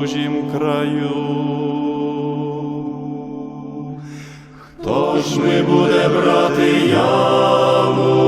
чужім краю. Хто ж ми буде брати яму?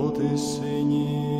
по тисині.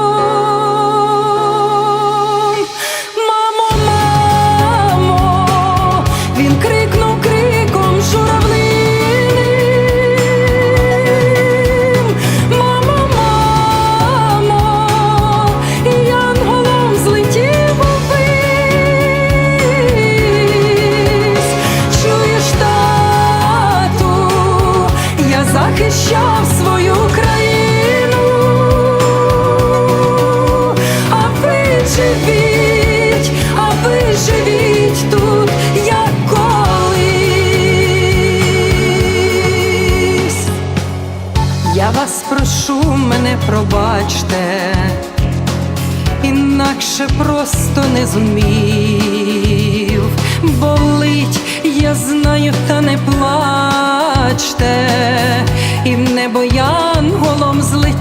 Інакше просто не зумів. Болить, я знаю, та не плачте, і в небо янголом злетів,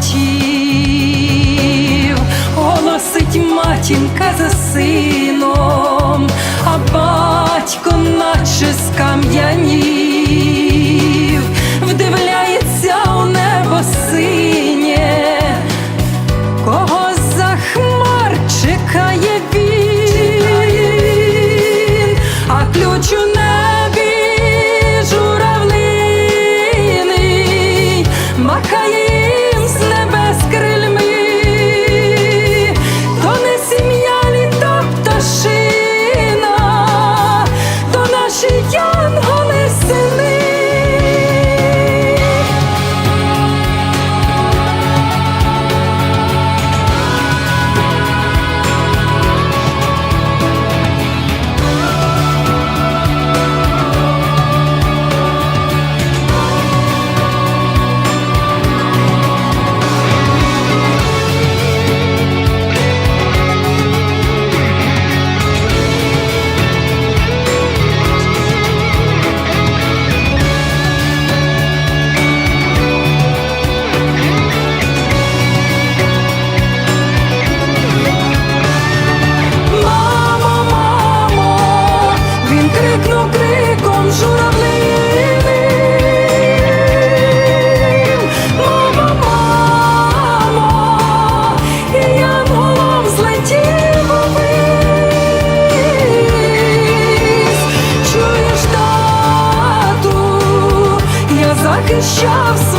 голосить матінка за сином, а батько наче скам'янів, увись. Чуєш,